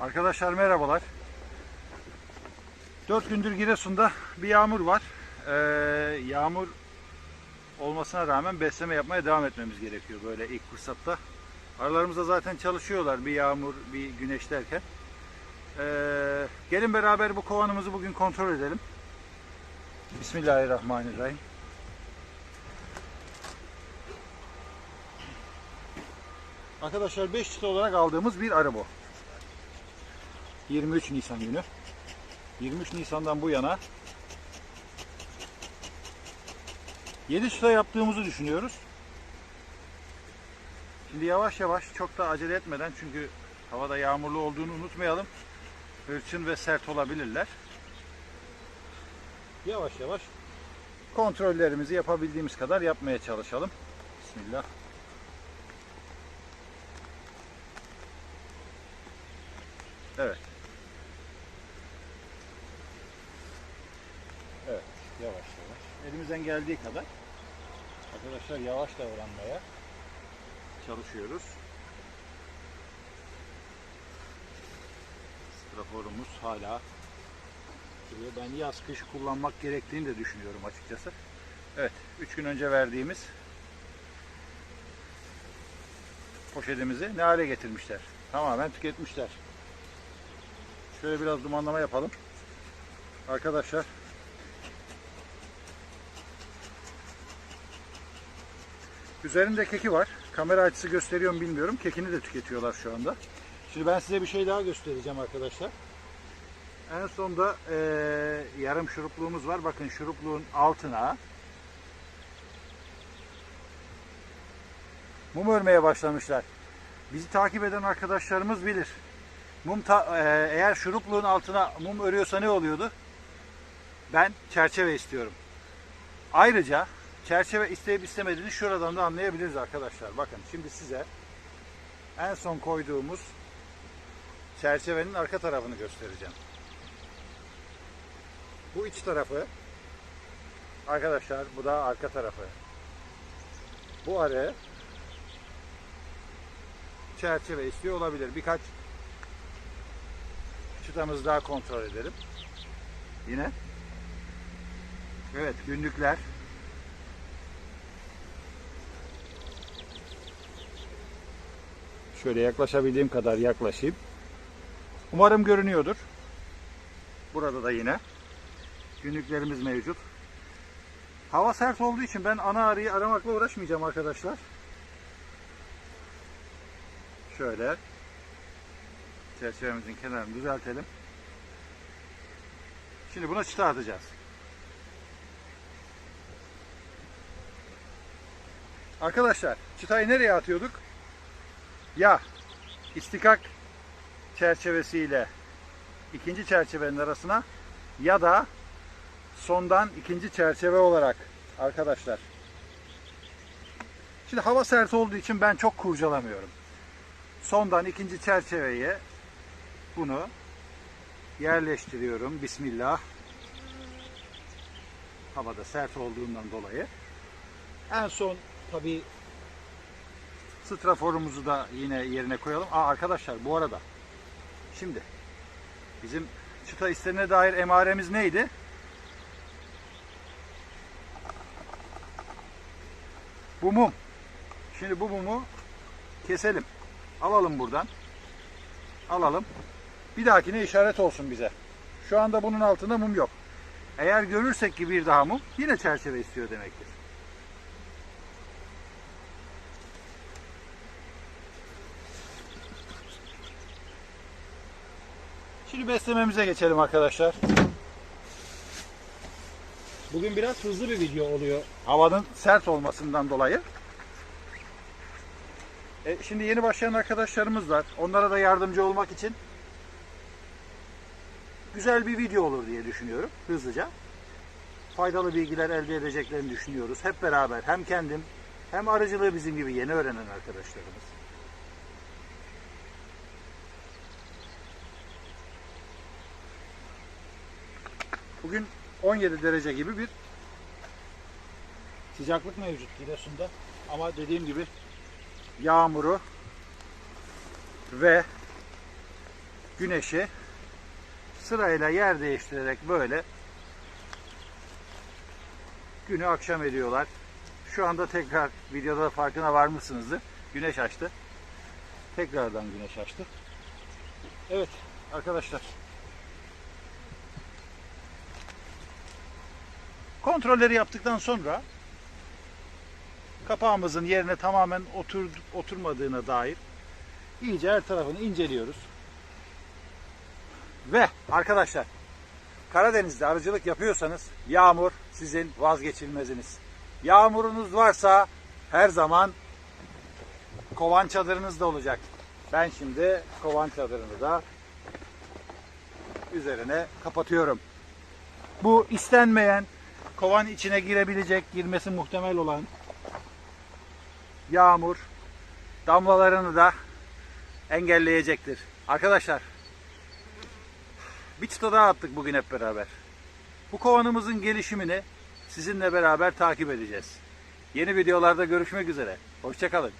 Arkadaşlar merhabalar. 4 gündür Giresun'da bir yağmur var. Ee, yağmur olmasına rağmen besleme yapmaya devam etmemiz gerekiyor böyle ilk fırsatta. Aralarımızda zaten çalışıyorlar bir yağmur, bir güneş derken. Ee, gelin beraber bu kovanımızı bugün kontrol edelim. Bismillahirrahmanirrahim. Arkadaşlar 5 çıta olarak aldığımız bir arı bu. 23 Nisan günü. 23 Nisan'dan bu yana 7 çıta yaptığımızı düşünüyoruz. Şimdi yavaş yavaş çok da acele etmeden çünkü havada yağmurlu olduğunu unutmayalım. Hırçın ve sert olabilirler. Yavaş yavaş kontrollerimizi yapabildiğimiz kadar yapmaya çalışalım. Bismillah. Evet, yavaş yavaş. Elimizden geldiği kadar arkadaşlar yavaş davranmaya çalışıyoruz. Straforumuz hala. Ben yaz kış kullanmak gerektiğini de düşünüyorum açıkçası. Evet, 3 gün önce verdiğimiz poşetimizi ne hale getirmişler? Tamamen tüketmişler. Şöyle biraz dumanlama yapalım. Arkadaşlar Üzerinde keki var. Kamera açısı gösteriyor mu bilmiyorum. Kekini de tüketiyorlar şu anda. Şimdi ben size bir şey daha göstereceğim arkadaşlar. En sonda eee, yarım şurupluğumuz var. Bakın şurupluğun altına mum örmeye başlamışlar. Bizi takip eden arkadaşlarımız bilir. Mum ta- eee, eğer şurupluğun altına mum örüyorsa ne oluyordu? Ben çerçeve istiyorum. Ayrıca çerçeve isteyip istemediğini şuradan da anlayabiliriz arkadaşlar. Bakın şimdi size en son koyduğumuz çerçevenin arka tarafını göstereceğim. Bu iç tarafı arkadaşlar bu da arka tarafı. Bu arı çerçeve istiyor olabilir. Birkaç çıtamızı daha kontrol edelim. Yine. Evet günlükler. Şöyle yaklaşabildiğim kadar yaklaşayım. Umarım görünüyordur. Burada da yine günlüklerimiz mevcut. Hava sert olduğu için ben ana arıyı aramakla uğraşmayacağım arkadaşlar. Şöyle çerçevemizin kenarını düzeltelim. Şimdi buna çıta atacağız. Arkadaşlar çıtayı nereye atıyorduk? Ya istikak çerçevesiyle ikinci çerçevenin arasına ya da sondan ikinci çerçeve olarak arkadaşlar. Şimdi hava sert olduğu için ben çok kurcalamıyorum. Sondan ikinci çerçeveye bunu yerleştiriyorum. Bismillah. Havada sert olduğundan dolayı. En son tabi straforumuzu da yine yerine koyalım. Aa, arkadaşlar bu arada şimdi bizim çıta isterine dair emaremiz neydi? Bu mum. Şimdi bu mumu keselim. Alalım buradan. Alalım. Bir dahakine işaret olsun bize. Şu anda bunun altında mum yok. Eğer görürsek ki bir daha mum yine çerçeve istiyor demektir. Şimdi beslememize geçelim arkadaşlar. Bugün biraz hızlı bir video oluyor. Havanın sert olmasından dolayı. E, şimdi yeni başlayan arkadaşlarımız var. Onlara da yardımcı olmak için güzel bir video olur diye düşünüyorum hızlıca. Faydalı bilgiler elde edeceklerini düşünüyoruz. Hep beraber hem kendim hem arıcılığı bizim gibi yeni öğrenen arkadaşlarımız. Bugün 17 derece gibi bir sıcaklık mevcut Giresun'da. Ama dediğim gibi yağmuru ve güneşi sırayla yer değiştirerek böyle günü akşam ediyorlar. Şu anda tekrar videoda da farkına varmışsınızdır. Güneş açtı. Tekrardan güneş açtı. Evet arkadaşlar. Kontrolleri yaptıktan sonra kapağımızın yerine tamamen otur, oturmadığına dair iyice her tarafını inceliyoruz. Ve arkadaşlar Karadeniz'de arıcılık yapıyorsanız yağmur sizin vazgeçilmeziniz. Yağmurunuz varsa her zaman kovan çadırınız da olacak. Ben şimdi kovan çadırını da üzerine kapatıyorum. Bu istenmeyen kovan içine girebilecek, girmesi muhtemel olan yağmur damlalarını da engelleyecektir. Arkadaşlar bir çıta daha attık bugün hep beraber. Bu kovanımızın gelişimini sizinle beraber takip edeceğiz. Yeni videolarda görüşmek üzere. Hoşçakalın.